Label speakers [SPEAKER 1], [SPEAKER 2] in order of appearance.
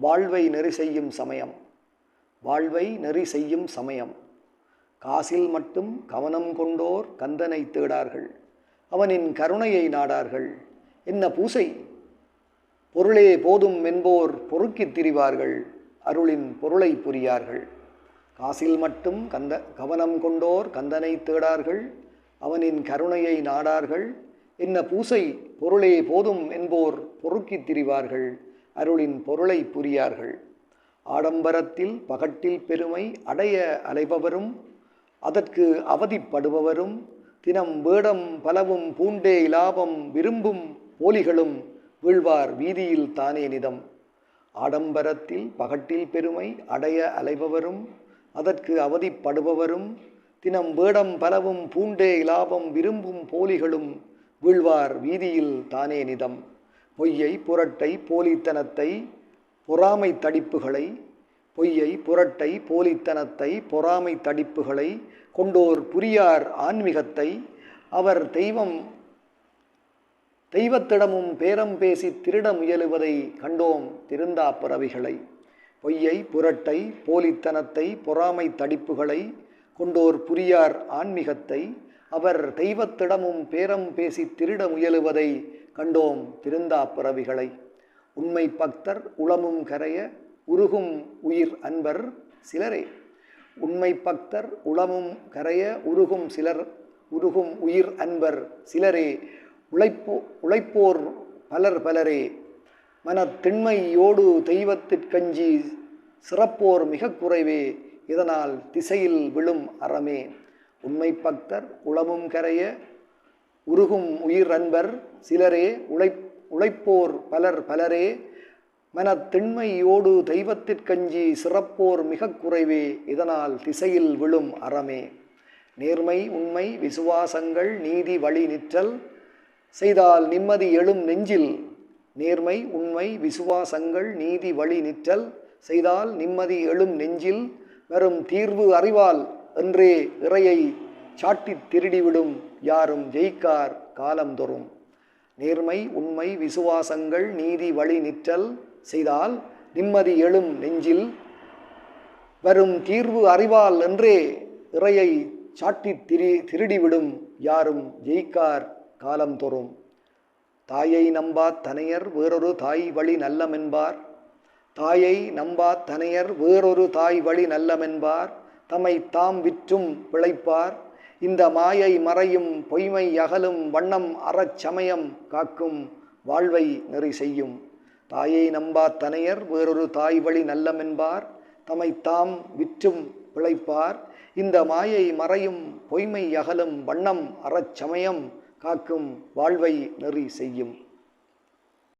[SPEAKER 1] வாழ்வை நெறி செய்யும் சமயம். வாழ்வை நெறி செய்யும் சமயம். காசில் மட்டும் கவனம் கொண்டோர் கந்தனை தேடார்கள். அவனின் கருணையை நாடார்கள். என்ன பூசை? பொருளே போதும் என்போர் பொறுக்கித் திரிவார்கள். அருளின் பொருளை புரியார்கள். காசில் மட்டும் கந்த கவனம் கொண்டோர் கந்தனை தேடார்கள். அவனின் கருணையை நாடார்கள். என்ன பூசை? பொருளே போதும் என்போர் பொறுக்கித் திரிவார்கள். அருளின் பொருளை புரியார்கள். ஆடம்பரத்தில் பகட்டில் பெருமை அடைய அலைபவரும் அதற்கு அவதிப்படுபவரும் தினம் வேடம் பலவும் பூண்டே லாபம் விரும்பும் போலிகளும் வீழ்வார் வீதியில் தானே நிதம். ஆடம்பரத்தில் பகட்டில் பெருமை அடைய அலைபவரும் அதற்கு அவதிப்படுபவரும் தினம் வேடம் பலவும் பூண்டே லாபம் விரும்பும் போலிகளும் வீழ்வார் வீதியில் தானே நிதம். பொய்யை புரட்டை போலித்தனத்தை பொறாமை தடிப்புகளை பொய்யை புரட்டை போலித்தனத்தை பொறாமை தடிப்புகளை கொண்டோர் புரியார் ஆன்மீகத்தை அவர் தெய்வம் தெய்வத்திடமும் பேரம் பேசி திருட முயலுவதை கண்டோம் திருந்தா பிறவிகளை பொய்யை புரட்டை போலித்தனத்தை பொறாமை தடிப்புகளை கொண்டோர் புரியார் ஆன்மீகத்தை அவர் தெய்வத்திடமும் பேரம் பேசி திருட முயலுவதை கண்டோம் திருந்தா பிறவிகளை. உண்மை பக்தர் உளமும் கரைய உருகும் உயிர் அன்பர் சிலரே. உண்மை பக்தர் உளமும் கரைய உருகும் சிலர் உருகும் உயிர் அன்பர் சிலரே. உழைப்போ உழைப்போர் பலர் பலரே. மனத்திண்மையோடு தெய்வத்திற்கஞ்சி சிறப்போர் மிக குறைவே. இதனால் திசையில் விழும் அறமே. உண்மை பக்தர் உளமும் கரைய உருகும் உயிர் அன்பர் சிலரே உழை உழைப்போர் பலர் பலரே மனத்திண்மையோடு தெய்வத்திற்கஞ்சி சிறப்போர் மிக குறைவே இதனால் திசையில் விழும் அறமே. நேர்மை உண்மை விசுவாசங்கள் நீதி வழி நிற்றல் செய்தால் நிம்மதி எழும் நெஞ்சில் நேர்மை உண்மை விசுவாசங்கள் நீதி வழி நிற்றல் செய்தால் நிம்மதி எழும் நெஞ்சில் வெறும் தீர்வு அறிவால் என்றே இறையை சாட்டித் திருடிவிடும் யாரும் ஜெயிக்கார் காலந்தொறும். நேர்மை உண்மை விசுவாசங்கள் நீதி வழி நிற்றல் செய்தால் நிம்மதி எழும் நெஞ்சில் வரும் தீர்வு அறிவால் என்றே இறையை சாட்டித் திரி திருடிவிடும் யாரும் ஜெயிக்கார் காலந்தொறும். தாயை நம்பா தனையர் வேறொரு தாய் வழி நல்லமென்பார். தாயை நம்பா தனையர் வேறொரு தாய் வழி நல்லமென்பார். தம்மை தாம் விற்றும் பிழைப்பார். இந்த மாயை மறையும் பொய்மை அகலும் வண்ணம் அறச்சமயம் காக்கும் வாழ்வை நெறி செய்யும். தாயை நம்பா தனையர் வேறொரு தாய் வழி நல்லமென்பார். தம்மை தாம் விற்றும் பிழைப்பார். இந்த மாயை மறையும் பொய்மை அகலும் வண்ணம் அறச்சமயம் காக்கும் வாழ்வை நெறி செய்யும்.